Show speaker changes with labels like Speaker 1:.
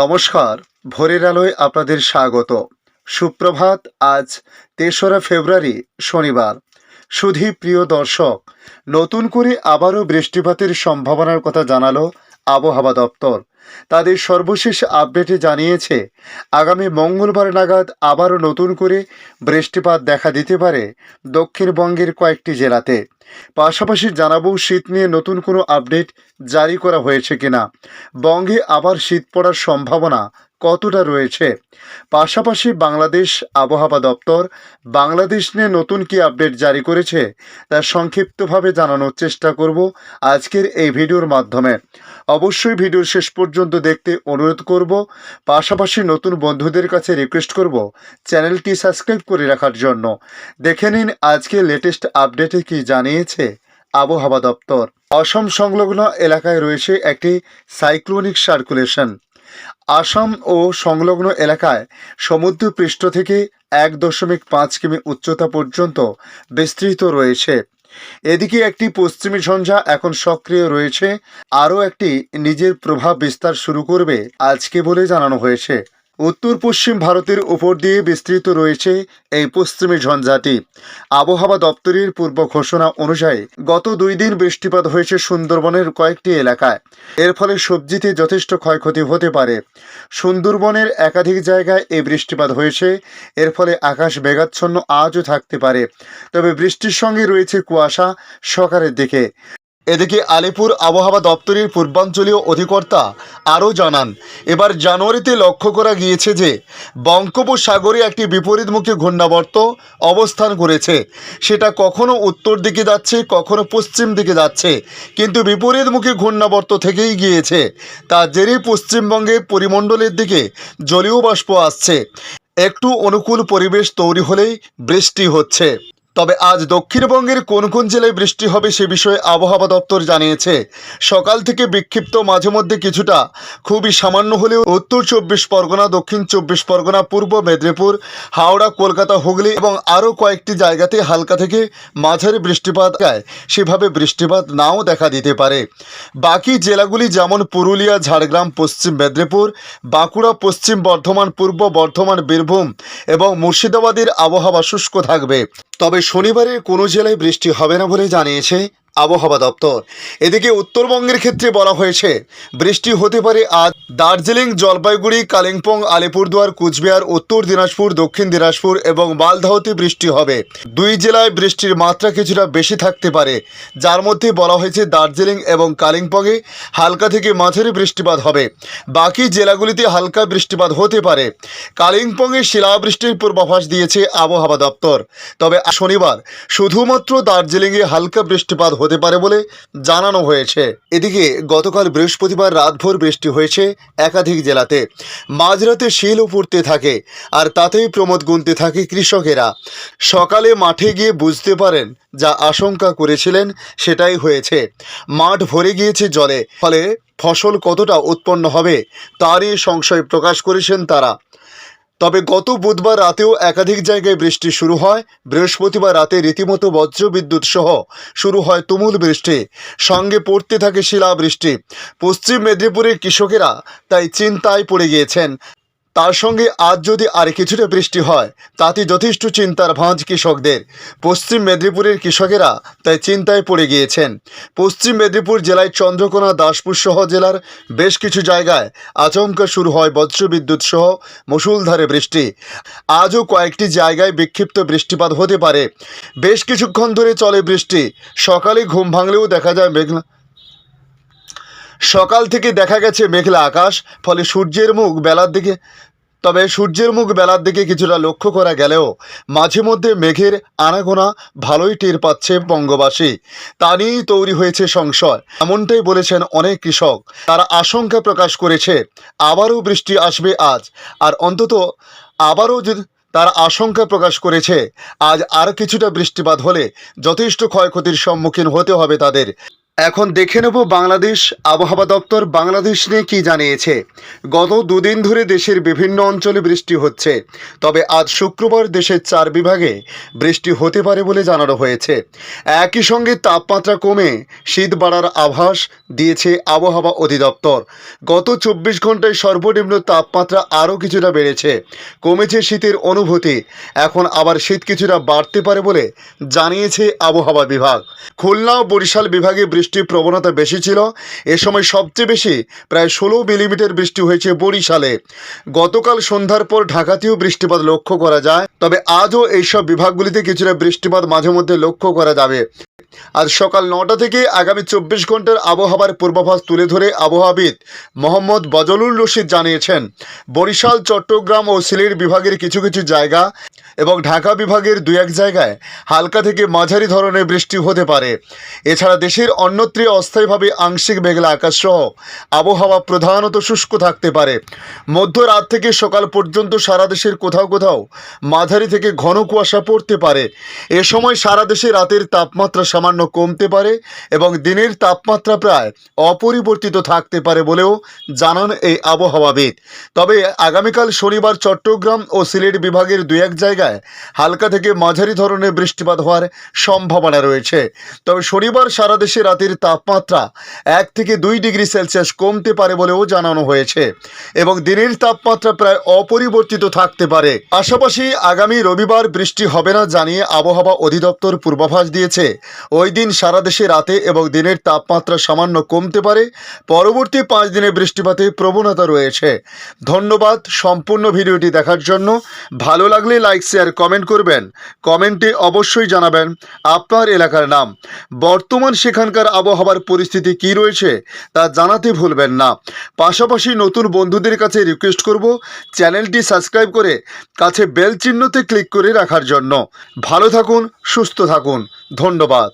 Speaker 1: নমস্কার, ভোরের আলোয় আপনাদের স্বাগত। সুপ্রভাত, আজ তেসরা ফেব্রুয়ারি, শনিবার। সুধী প্রিয় দর্শক, নতুন করে আবারও বৃষ্টিপাতের সম্ভাবনার কথা জানালো আবহাওয়া দপ্তর। তাদের সর্বশেষ আপডেটে জানিয়েছে, আগামী মঙ্গলবার নাগাদ আবারও নতুন করে বৃষ্টিপাত দেখা দিতে পারে দক্ষিণবঙ্গের কয়েকটি জেলাতে। পাশাপাশি জানাব, শীত নিয়ে নতুন কোনো আপডেট জারি করা হয়েছে কিনা? বঙ্গে আবার শীত পড়ার সম্ভাবনা কতটা রয়েছে? পাশাপাশি বাংলাদেশ আবহাওয়া দপ্তর বাংলাদেশ নিয়ে নতুন কি আপডেট জারি করেছে তা সংক্ষিপ্তভাবে জানানোর চেষ্টা করব আজকের এই ভিডিওর মাধ্যমে। অবশ্যই ভিডিওর শেষ পর্যন্ত দেখতে অনুরোধ করব। পাশাপাশি নতুন বন্ধুদের কাছে রিকোয়েস্ট করব চ্যানেলটি সাবস্ক্রাইব করে রাখার জন্য। দেখে নিন আজকে লেটেস্ট আপডেটে কি জানিয়েছে আবহাওয়া দপ্তর। অসম সংলগ্ন এলাকায় রয়েছে একটি সাইক্লোনিক সার্কুলেশন আসাম ও সংলগ্ন এলাকায় সমুদ্রপৃষ্ঠ থেকে এক দশমিক পাঁচ কিমি উচ্চতা পর্যন্ত বিস্তৃত রয়েছে। এদিকে একটি পশ্চিমী ঝঞ্ঝা এখন সক্রিয় রয়েছে। আরও একটি নিজের প্রভাব বিস্তার শুরু করবে, আজকে বলে জানানো হয়েছে। উত্তর পশ্চিম ভারতের উপর দিয়ে বিস্তৃত রয়েছে এই পশ্চিমী ঝঞ্ঝাটি। আবহাওয়া দপ্তরের পূর্ব ঘোষণা অনুযায়ী, গত দুই দিন বৃষ্টিপাত হয়েছে সুন্দরবনের কয়েকটি এলাকায়। এর ফলে সবজিতে যথেষ্ট ক্ষয়ক্ষতি হতে পারে। সুন্দরবনের একাধিক জায়গায় এই বৃষ্টিপাত হয়েছে। এর ফলে আকাশ মেঘাচ্ছন্ন আজও থাকতে পারে। তবে বৃষ্টির সঙ্গে রয়েছে কুয়াশা সকালের দিকে। এদিকে আলিপুর আবহাওয়া দপ্তরের পূর্বাঞ্চলীয় অধিকর্তা আরও জানান, এবার জানুয়ারিতে লক্ষ্য করা গিয়েছে যে বঙ্গোপসাগরে একটি বিপরীতমুখী ঘূর্ণাবর্ত অবস্থান করেছে। সেটা কখনো উত্তর দিকে যাচ্ছে, কখনো পশ্চিম দিকে যাচ্ছে। কিন্তু বিপরীতমুখী ঘূর্ণাবর্ত থেকেই গিয়েছে। তার জেরেই পশ্চিমবঙ্গের পরিমণ্ডলের দিকে জলীয় বাষ্প আসছে। একটু অনুকূল পরিবেশ তৈরি হলেই বৃষ্টি হচ্ছে। তবে আজ দক্ষিণবঙ্গের কোন কোন জেলায় বৃষ্টি হবে সে বিষয়ে আবহাওয়া দপ্তর জানিয়েছে। সকাল থেকে বিক্ষিপ্ত মাঝে মধ্যে কিছুটা, খুবই সামান্য হলেও উত্তর চব্বিশ পরগনা, দক্ষিণ চব্বিশ পরগনা, পূর্ব মেদিনীপুর, হাওড়া, কলকাতা, হুগলি এবং আরও কয়েকটি জায়গাতে হালকা থেকে মাঝারি বৃষ্টিপাত সেভাবে বৃষ্টিপাত নাও দেখা দিতে পারে। বাকি জেলাগুলি যেমন পুরুলিয়া, ঝাড়গ্রাম, পশ্চিম মেদিনীপুর, বাঁকুড়া, পশ্চিম বর্ধমান, পূর্ব বর্ধমান, বীরভূম এবং মুর্শিদাবাদের আবহাওয়া শুষ্ক থাকবে। তবে শনিবারের কোনো জেলায় বৃষ্টি হবে না বলে জানিয়েছে আবহাওয়া দপ্তর। এদিকে উত্তরবঙ্গের ক্ষেত্রে বলা হয়েছে, বৃষ্টি হতে পারে আজ দার্জিলিং, জলপাইগুড়ি, কালিম্পং, আলিপুরদুয়ার, কুচবিহার, উত্তর দিনাজপুর, দক্ষিণ দিনাজপুর এবং মালদহতে বৃষ্টি হবে। দুই জেলায় বৃষ্টির মাত্রা কিছুটা বেশি থাকতে পারে, যার মধ্যে বলা হয়েছে দার্জিলিং এবং কালিম্পংয়ে হালকা থেকে মাঝারি বৃষ্টিপাত হবে। বাকি জেলাগুলিতে হালকা বৃষ্টিপাত হতে পারে। কালিম্পংয়ে শিলাবৃষ্টির পূর্বাভাস দিয়েছে আবহাওয়া দপ্তর। তবে শনিবার শুধুমাত্র দার্জিলিংয়ে হালকা বৃষ্টিপাত হতে পারে বলে জানানো হয়েছে। এদিকে গতকাল বৃহস্পতিবার রাতভর বৃষ্টি হয়েছে একাধিক জেলাতে। মাঝরাতে শিলও পড়তে থাকে আর তাতেই প্রমোদ গুনতে থাকে কৃষকেরা। সকালে মাঠে গিয়ে বুঝতে পারেন যা আশঙ্কা করেছিলেন সেটাই হয়েছে। মাঠ ভরে গিয়েছে জলে, ফলে ফসল কতটা উৎপন্ন হবে তারই সংশয় প্রকাশ করেছেন তারা। তবে গত বুধবার রাতেও একাধিক জায়গায় বৃষ্টি শুরু হয়। বৃহস্পতিবার রাতে রীতিমতো বজ্রবিদ্যুৎ সহ শুরু হয় তুমুল বৃষ্টি। সঙ্গে পড়তে থাকে শিলা বৃষ্টি পশ্চিম মেদিনীপুরের কৃষকেরা তাই চিন্তায় পড়ে গিয়েছেন। তার সঙ্গে আজ যদি আর কিছুটা বৃষ্টি হয়, তাতে যথেষ্ট চিন্তার ভাঁজ কৃষকদের। পশ্চিম মেদিনীপুরের কৃষকেরা তাই চিন্তায় পড়ে গিয়েছেন। পশ্চিম মেদিনীপুর জেলায় চন্দ্রকোনা, দাসপুর সহ জেলার বেশ কিছু জায়গায় আচমকা শুরু হয় বজ্রবিদ্যুৎ সহ মুসুলধারে বৃষ্টি। আজও কয়েকটি জায়গায় বিক্ষিপ্ত বৃষ্টিপাত হতে পারে। বেশ কিছুক্ষণ ধরে চলে বৃষ্টি। সকালে ঘুম ভাঙলেও দেখা যায় মেঘলা সকাল থেকে দেখা গেছে মেঘলা আকাশ, ফলে সূর্যের মুখ বেলার দিকে তবে সূর্যের মুখ বেলার দিকে কিছুটা লক্ষ্য করা গেলেও মাঝে মধ্যে মেঘের আনাগোনা ভালোই টের পাচ্ছে বঙ্গবাসী। তা নিয়েই তৈরি হয়েছে সংশয়। এমনটাই বলেছেন অনেক কৃষক। তারা আশঙ্কা প্রকাশ করেছে, আবারও বৃষ্টি আসবে আজ। আর অন্তত আবারও যদি তার আশঙ্কা প্রকাশ করেছে, আজ আর কিছুটা বৃষ্টিপাত হলে যথেষ্ট ক্ষয়ক্ষতির সম্মুখীন হতে হবে তাদের। এখন দেখে নেব বাংলাদেশ আবহাওয়া দপ্তর বাংলাদেশ নিয়ে কি জানিয়েছে। গত দুদিন ধরে দেশের বিভিন্ন অঞ্চলে বৃষ্টি হচ্ছে। তবে আজ শুক্রবার দেশের চার বিভাগে বৃষ্টি হতে পারে বলে জানানো হয়েছে। একই সঙ্গে তাপমাত্রা কমে শীত বাড়ার আভাস দিয়েছে আবহাওয়া অধিদপ্তর। গত চব্বিশ ঘন্টায় সর্বনিম্ন তাপমাত্রা আরও কিছুটা বেড়েছে। কমেছে শীতের অনুভূতি। এখন আবার শীত কিছুটা বাড়তে পারে বলে জানিয়েছে আবহাওয়া বিভাগ। খুলনা ও বরিশাল বিভাগে বৃষ্টির প্রবণতা বেশি ছিল। এ সময় সবচেয়ে বেশি প্রায় ষোলো মিলিমিটার বৃষ্টি হয়েছে বরিশালে। গতকাল সন্ধ্যার পর ঢাকাতেও বৃষ্টিপাত লক্ষ্য করা যায়। তবে আজও এইসব বিভাগগুলিতে কিছুটা বৃষ্টিপাত মাঝে মধ্যে লক্ষ্য করা যাবে। আজ সকাল নটা থেকে আগামী চব্বিশ ঘণ্টার আবহাওয়ার পূর্বাভাস তুলে ধরে আবহাওয়াবিদ মোহাম্মদ বজলুল রশিদ জানিয়েছেন, বরিশাল, চট্টগ্রাম ও সিলেট বিভাগের কিছু কিছু জায়গা এবং ঢাকা বিভাগের দু এক জায়গায় হালকা থেকে মাঝারি ধরনের বৃষ্টি হতে পারে। এছাড়া দেশের অন্যত্রে অস্থায়ীভাবে আংশিক মেঘলা আকাশ সহ আবহাওয়া প্রধানত শুষ্ক থাকতে পারে। মধ্যরাত থেকে সকাল পর্যন্ত সারা দেশের কোথাও কোথাও মাঝারি থেকে ঘন কুয়াশা পড়তে পারে। এ সময় সারা দেশে রাতের তাপমাত্রা সামান্য কমতে পারে এবং দিনের তাপমাত্রা প্রায় অপরিবর্তিত থাকতে পারে বলেও জানান এই আবহাওয়াবিদ। তবে আগামীকাল শনিবার চট্টগ্রাম ও সিলেট বিভাগের দু এক জায়গায় হালকা থেকে মাঝারি ধরনের বৃষ্টিপাত হওয়ার সম্ভাবনা রয়েছে। তবে শনিবার সারা দেশে রাতের তাপমাত্রা এক থেকে দুই ডিগ্রি সেলসিয়াস কমতে পারে বলেও জানানো হয়েছে এবং দিনের তাপমাত্রা প্রায় অপরিবর্তিত থাকতে পারে। পাশাপাশি আগামী রবিবার বৃষ্টি হবে না জানিয়ে আবহাওয়া অধিদপ্তর পূর্বাভাস দিয়েছে। ওই দিন সারা দেশে রাতে এবং দিনের তাপমাত্রা সামান্য কমতে পারে। পরবর্তী পাঁচ দিনে বৃষ্টিপাতের প্রবণতা রয়েছে। ধন্যবাদ সম্পূর্ণ ভিডিওটি দেখার জন্য। ভালো লাগলে লাইক, শেয়ার, কমেন্ট করবেন। কমেন্টে অবশ্যই জানাবেন আপনার এলাকার নাম। বর্তমান সেখানকার আবহাওয়ার পরিস্থিতি কি রয়েছে তা জানাতে ভুলবেন না। পাশাপাশি নতুন বন্ধুদের কাছে রিকোয়েস্ট করব চ্যানেলটি সাবস্ক্রাইব করে কাছে বেল চিহ্নতে ক্লিক করে রাখার জন্য। ভালো থাকুন, সুস্থ থাকুন। ধন্যবাদ।